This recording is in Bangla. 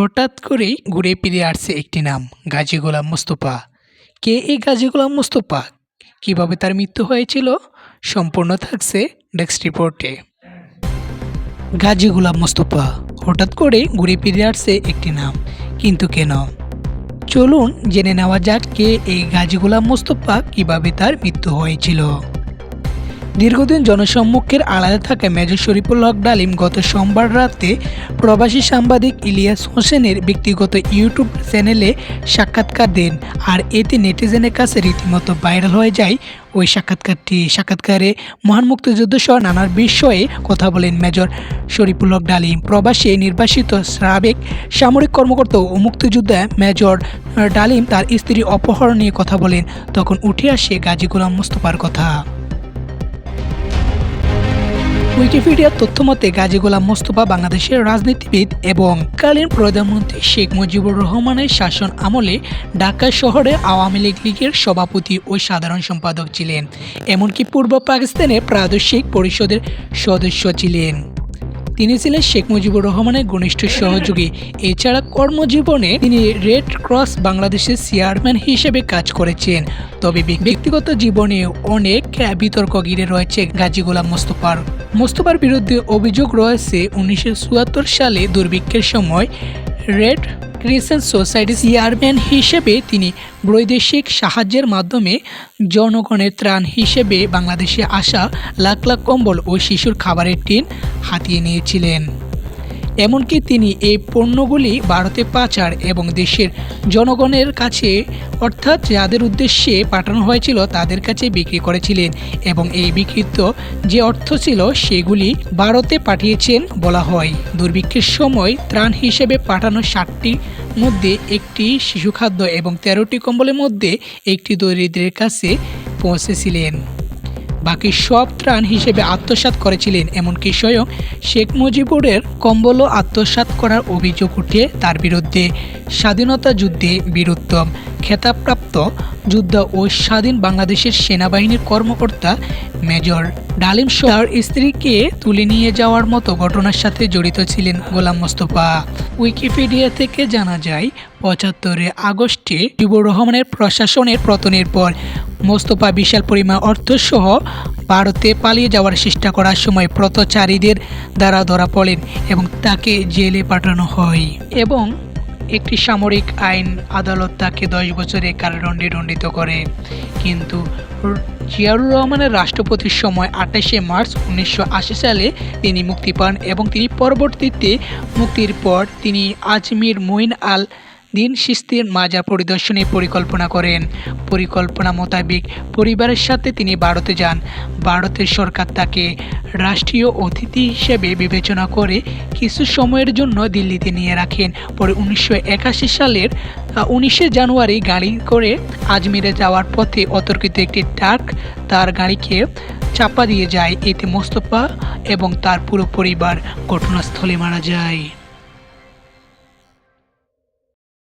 হঠাৎ করেই ঘুরে ফিরে আসছে একটি নাম, গাজী গোলাম মোস্তফা। কে এই গাজী গোলাম মোস্তফা? কীভাবে তার মৃত্যু হয়েছিল? সম্পূর্ণ থাকছে নেক্সট রিপোর্টে। গাজী গোলাম মোস্তফা, হঠাৎ করে ঘুরে ফিরে আসছে একটি নাম, কিন্তু কেন? চলুন জেনে নেওয়া যাক কে এই গাজী গোলাম মোস্তফা, কীভাবে তার মৃত্যু হয়েছিল। দীর্ঘদিন জনসম্মুখের আড়ালে থাকা মেজর শরীফুল হক ডালিম গত সোমবার রাতে প্রবাসী সাংবাদিক ইলিয়াস হোসেনের ব্যক্তিগত ইউটিউব চ্যানেলে সাক্ষাৎকার দেন, আর এতে নেটিজেনের কাছে রীতিমতো ভাইরাল হয়ে যায় ওই সাক্ষাৎকারটি। সাক্ষাৎকারে মহান মুক্তিযুদ্ধ সহ নানার বিষয়ে কথা বলেন মেজর শরীফুল হক ডালিম। প্রবাসী নির্বাসিত সাবেক সামরিক কর্মকর্তা ও মুক্তিযোদ্ধা মেজর ডালিম তার স্ত্রী অপহরণ নিয়ে কথা বলেন। তখন উঠে আসে গাজী গোলাম মোস্তফার কথা। উইকিপিডিয়ার তথ্য মতে গাজী গোলাম মোস্তফা বাংলাদেশের রাজনীতিবিদ এবং কালীন প্রধানমন্ত্রী শেখ মুজিবুর রহমানের শাসন আমলে ঢাকা শহরে আওয়ামী লীগ লীগের সভাপতি ও সাধারণ সম্পাদক ছিলেন। এমনকি পূর্ব পাকিস্তানে প্রাদেশিক পরিষদের সদস্য ছিলেন। তিনি ছিলেন শেখ মুজিবুর রহমানের ঘনিষ্ঠ সহযোগী। এছাড়া কর্মজীবনে তিনি রেড ক্রস বাংলাদেশের চেয়ারম্যান হিসেবে কাজ করেছেন। তবে ব্যক্তিগত জীবনে অনেক বিতর্ক ঘিরে রয়েছে গাজী গোলাম মোস্তফার। মোস্তফার বিরুদ্ধে অভিযোগ রয়েছে, উনিশশো চুয়াত্তর সালে দুর্ভিক্ষের সময় রেড ক্রিসেন্ট সোসাইটি চেয়ারম্যান হিসেবে তিনি বৈদেশিক সাহায্যের মাধ্যমে জনগণের ত্রাণ হিসেবে বাংলাদেশে আসা লাখ লাখ কম্বল ও শিশুর খাবারের টিন হাতিয়ে নিয়েছিলেন। এমনকি তিনি এই পণ্যগুলি ভারতে পাচার এবং দেশের জনগণের কাছে, অর্থাৎ যাদের উদ্দেশ্যে পাঠানো হয়েছিল তাদের কাছে বিক্রি করেছিলেন এবং এই বিকৃত যে অর্থ ছিল সেগুলি ভারতে পাঠিয়েছেন বলা হয়। দুর্ভিক্ষের সময় ত্রাণ হিসেবে পাঠানো ষাটটির মধ্যে একটি শিশু খাদ্য এবং তেরোটি কম্বলের মধ্যে একটি দরিদ্রের কাছে পৌঁছেছিলেন। বাকি সব ত্রাণ হিসেবে আত্মসাৎ করেছিলেন, এমনকি স্বয়ং শেখ মুজিবুরের কম্বলও আত্মসাৎ করার অভিযোগ উঠে তার বিরুদ্ধে। স্বাধীনতা যুদ্ধে বীরুত্তম। খেতাবপ্রাপ্ত যুদ্ধ ও স্বাধীন বাংলাদেশের সেনাবাহিনীর কর্মকর্তা মেজর ডালিম সহ তার স্ত্রীকে তুলে নিয়ে যাওয়ার মতো ঘটনার সাথে জড়িত ছিলেন গোলাম মোস্তফা। উইকিপিডিয়া থেকে জানা যায়, পঁচাত্তরে আগস্টে জিবুর রহমানের প্রশাসনের পতনের পর মোস্তফা বিশাল পরিমাণ অর্থসহ ভারতে পালিয়ে যাওয়ার চেষ্টা করার সময় প্রতচারীদের দ্বারা ধরা পড়েন এবং তাকে জেলে পাঠানো হয়। এবং একটি সামরিক আইন আদালত তাকে দশ বছরে কারাদণ্ডে দণ্ডিত করে। কিন্তু জিয়াউর রহমানের রাষ্ট্রপতির সময় আঠাশে মার্চ উনিশশো আশি সালে তিনি মুক্তি পান এবং তিনি পরবর্তীতে মুক্তির পর তিনি আজমির মঈন আল দিন সিস্তির মাজার পরিদর্শনের পরিকল্পনা করেন। পরিকল্পনা মোতাবেক পরিবারের সাথে তিনি ভারতে যান। ভারতের সরকার তাকে রাষ্ট্রীয় অতিথি হিসেবে বিবেচনা করে কিছু সময়ের জন্য দিল্লিতে নিয়ে রাখেন। পরে উনিশশো একাশি সালের উনিশে জানুয়ারি গাড়ি করে আজমিরে যাওয়ার পথে অতর্কিত একটি ট্রাক তার গাড়িকে চাপা দিয়ে যায়। এতে মোস্তফা এবং তার পুরো পরিবার ঘটনাস্থলে মারা যায়।